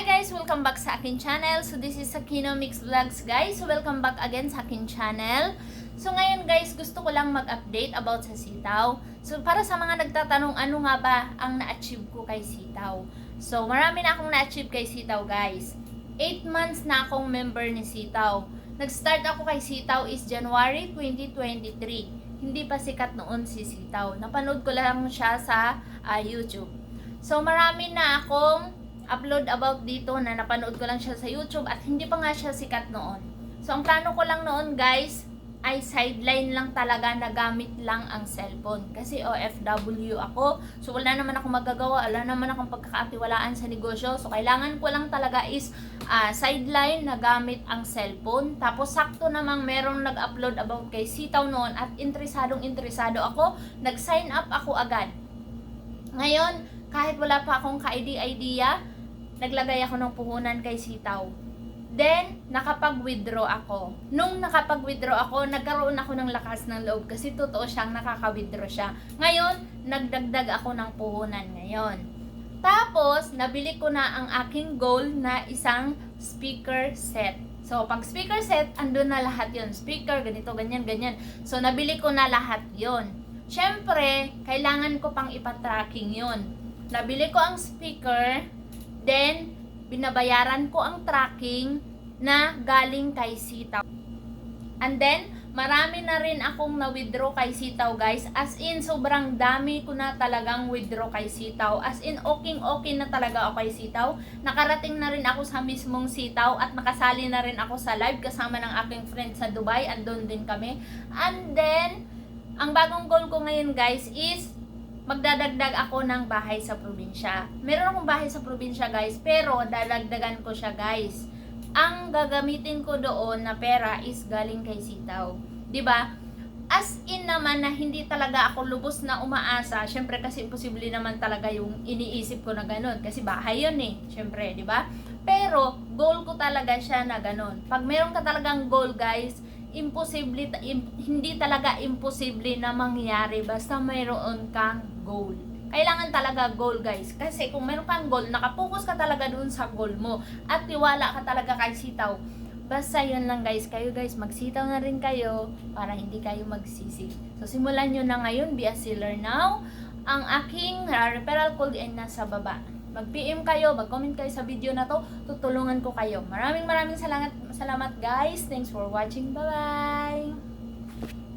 Hi guys! Welcome back sa akin channel. So this is Sakino Mix Vlogs guys. So welcome back again sa akin channel. So ngayon guys, gusto ko lang mag-update about sa sitaw. So para sa mga nagtatanong ano nga ba ang na-achieve ko kay sitaw. So marami na akong na-achieve kay sitaw guys. 8 months na akong member ni sitaw. Nag-start ako kay sitaw is January 2023. Hindi pa sikat noon si sitaw. Napanood ko lang siya sa ah, YouTube. So marami na akong upload about dito na napanood ko lang siya sa YouTube at hindi pa nga siya sikat noon. So ang plano ko lang noon guys ay sideline lang talaga na gamit lang ang cellphone. Kasi OFW ako. So wala naman ako magagawa. Wala naman akong pagkakatiwalaan sa negosyo. So kailangan ko lang talaga is ah, sideline na gamit ang cellphone. Tapos sakto namang merong nag-upload about kay Sitaw noon at interesadong interesado ako. Nag-sign up ako agad. Ngayon, kahit wala pa akong ka-idea, naglagay ako ng puhunan kay Sitaw. Then, nakapag-withdraw ako. Nung nakapag-withdraw ako, nagkaroon ako ng lakas ng loob kasi totoo siyang nakaka-withdraw siya. Ngayon, nagdagdag ako ng puhunan ngayon. Tapos, nabili ko na ang aking goal na isang speaker set. So, pag speaker set, andun na lahat yon Speaker, ganito, ganyan, ganyan. So, nabili ko na lahat yon Siyempre, kailangan ko pang ipatracking yon Nabili ko ang speaker, then, binabayaran ko ang tracking na galing kay Sitaw. And then, marami na rin akong na-withdraw kay Sitaw, guys. As in, sobrang dami ko na talagang withdraw kay Sitaw. As in, okay-okay na talaga ako kay Sitaw. Nakarating na rin ako sa mismong Sitaw at nakasali na rin ako sa live kasama ng aking friend sa Dubai. Andun din kami. And then, ang bagong goal ko ngayon, guys, is magdadagdag ako ng bahay sa probinsya. Meron akong bahay sa probinsya, guys, pero dadagdagan ko siya, guys. Ang gagamitin ko doon na pera is galing kay Sitaw. ba? As in naman na hindi talaga ako lubos na umaasa. Syempre kasi imposible naman talaga yung iniisip ko na ganun. Kasi bahay yun eh. Syempre, ba? Pero, goal ko talaga siya na ganun. Pag meron ka talagang goal, guys, imposible, im- hindi talaga imposible na mangyari basta mayroon kang goal. Kailangan talaga goal guys. Kasi kung meron kang goal, nakapokus ka talaga dun sa goal mo. At tiwala ka talaga kay sitaw. Basta yun lang guys. Kayo guys, magsitaw na rin kayo para hindi kayo magsisi. So simulan nyo na ngayon. Be a sealer now. Ang aking uh, referral code ay nasa baba. Mag-PM kayo, mag-comment kayo sa video na to. Tutulungan ko kayo. Maraming maraming salamat, salamat guys. Thanks for watching. Bye-bye!